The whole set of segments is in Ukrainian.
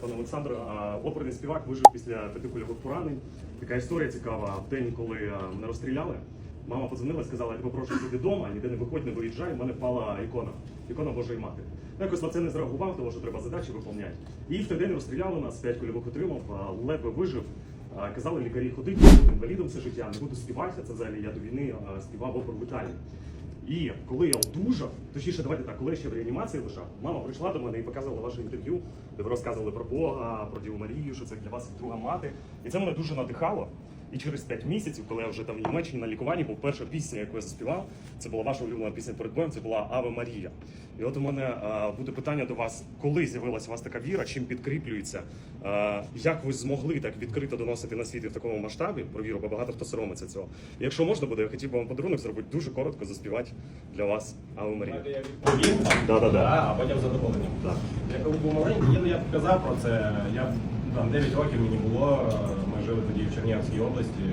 Пане Олександр, оперний співак вижив після п'яти кульових поранень. Така історія цікава. В день, коли мене розстріляли, мама подзвонила і сказала, я тебе прошу сиди вдома, ніде не виходь, не виїжджай. У мене впала ікона, ікона Божої Мати. Ну, якось на це не зреагував, тому що треба задачі виконувати. І в той день розстріляли нас, п'ять кульових отримав, ледве вижив. Казали лікарі ходити, буду інвалідом все життя, не буду співати. Це взагалі я до війни співав в Італії. І коли я одужав, точніше, давайте так, коли я ще в реанімації лежав, мама прийшла до мене і показувала ваше інтерв'ю, де ви розказували про Бога, про Діву Марію, що це для вас друга мати. І це мене дуже надихало. І через 5 місяців, коли я вже там в Німеччині на лікуванні, був перша пісня, яку я заспівав. Це була ваша улюблена пісня перед боєм, це була Аве Марія. І от у мене е, буде питання до вас, коли з'явилася у вас така віра, чим підкріплюється? Е, як ви змогли так відкрито доносити на світ в такому масштабі про віру, бо багато хто соромиться цього. І якщо можна буде, я хотів би вам подарунок зробити дуже коротко заспівати для вас Аве Марія. Я відповім, Да-да-да. а потім з задоволенням. Так. Я коли був маленький, я, я казав про це. Я там 9 років мені було. Ми жили тоді в Чернігівській області.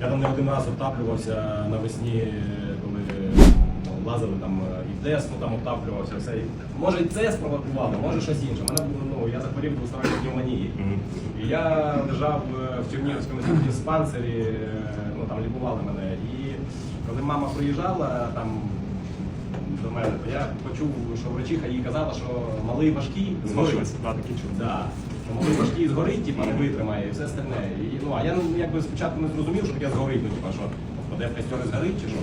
Я там не один раз обтаплювався навесні, коли ну, лазили там і в Десну, там обтаплювався все. Може і це спровокувало, може щось інше. Мене було, ну, я захворів двосторонньої пневмонії. І я лежав в Чернігівському диспансері, ну там лікували мене. І коли мама приїжджала там до мене, то я почув, що врачиха їй казала, що малий важкий згорить. Да. Да. Що малий важкий згорить, типа, не витримає і все остальне. І, ну, а я ну, якби спочатку не зрозумів, що таке згорить, ну, типа, що впаде в костер і згорить чи що.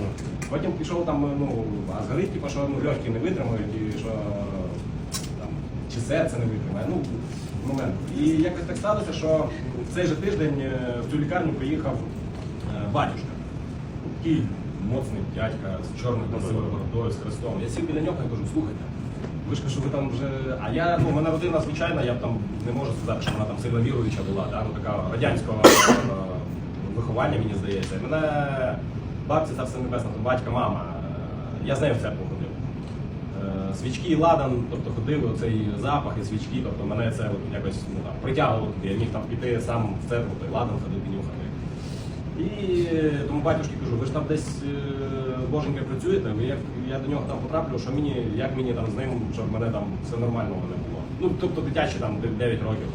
Потім пішов там, ну, а згорить, типа, що ну, легкі не витримають, і що там, чи серце не витримає. Ну, момент. І якось так сталося, що в цей же тиждень е, в цю лікарню приїхав е, батюшка. Такий моцний дядька з чорною красивою бородою, з хрестом. Я сів біля нього і кажу, слухайте, ви ж що ви там вже. А я, ну, мене родина звичайна, я там не можу сказати, що вона там сильно віруюча була, да? ну, така радянського е, виховання, мені здається. Мене бабця та все небесна, там батька, мама. е, Я з нею в церкву ходив. Е, Свічки і ладан, тобто ходив оцей запах і свічки, тобто мене це от якось ну, там, притягувало туди. Я міг там піти сам в церкву, той ладан ходив і нюхати. І тому батюшки кажу, ви ж там десь е, боженька працюєте, ви як я до нього там потраплю, що мені, як мені там з ним, щоб мене там все нормально не було. Ну, тобто дитячі там 9 років.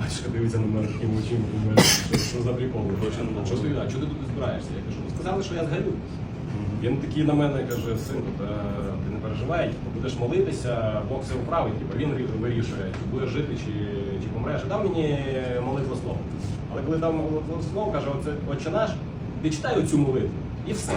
Батюшка дивиться на мене такими очима, думає, що, що за прикол, що ти, а чого ти тут збираєшся? Я кажу, «Ну, сказали, що я згорю. Він такий на мене каже, синку, ти не переживай, типу, будеш молитися, Бог все управить, типу, він вирішує, чи будеш жити, чи, чи помреш. Дав мені молитву слово. Коли дав молитву слово, каже, оце отче наш, ти читай оцю молитву і все.